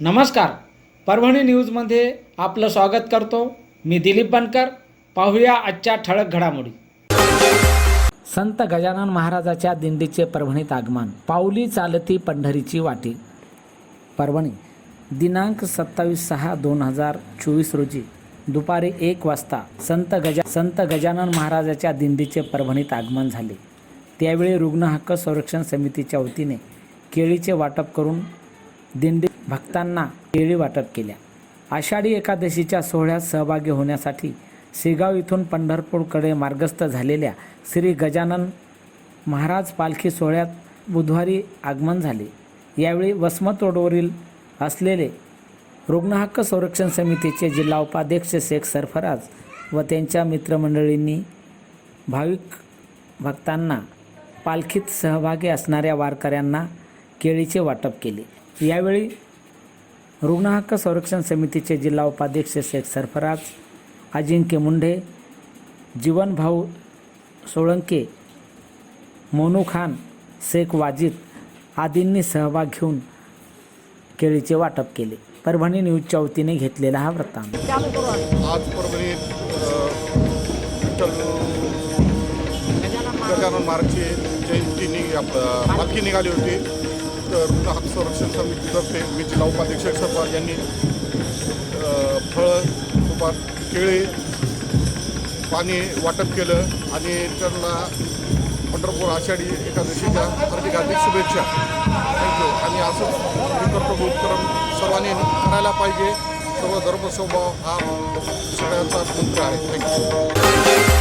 नमस्कार. परभणी न्यूजमध्ये आपलं स्वागत करतो. मी दिलीप बनकर. पाहूया आजच्या ठळक घडामोडी. संत गजानन महाराजाच्या दिंडीचे परभणीत आगमन. पाऊली चालती पंढरीची वाटी. परभणी दिनांक सत्तावीस सहा दोन हजार चोवीस रोजी दुपारी एक वाजता संत गजा संत गजानन महाराजाच्या दिंडीचे परभणीत आगमन झाले. त्यावेळी रुग्ण हक्क संरक्षण समितीच्या वतीने केळीचे वाटप करून दिंडी भक्तांना केळी वाटप केल्या. आषाढी एकादशीच्या सोहळ्यात सहभागी होण्यासाठी शेगाव इथून पंढरपूरकडे मार्गस्थ झालेल्या श्री गजानन महाराज पालखी सोहळ्यात बुधवारी आगमन झाले. यावेळी वसमत रोडवरील असलेले रुग्णहक्क संरक्षण समितीचे जिल्हा उपाध्यक्ष शेख सरफराज व त्यांच्या मित्रमंडळींनी भाविक भक्तांना पालखीत सहभागी असणाऱ्या वारकऱ्यांना केळीचे वाटप केले. यावेळी रुग्ण हक्क संरक्षण समितीचे जिल्हा उपाध्यक्ष शेख सरफराज अजिंक्य मुंढे जीवनभाऊ सोळंके मोनू खान शेख वाजिद आदींनी सहभाग घेऊन केळीचे वाटप केले. परभणी न्यूजच्या वतीने घेतलेला हा वृत्तांत. आज परभणीत गजानन महाराजची जयंती निघाली होती. रुग्ण हक्क संरक्षण समितीतर्फे मी जिल्हा उपाध्यक्ष सरकार यांनी फळं तुपात केळी पाणी वाटप केलं आणि त्यांना पंढरपूर आषाढी एकादशीच्या हार्दिक हार्दिक शुभेच्छा. थँक्यू आणि असंच मी उपक्रम सर्वांनी करायला पाहिजे. सर्व धर्मस्वभाव हा सगळ्यांचा मंत्र आहे. थँक्यू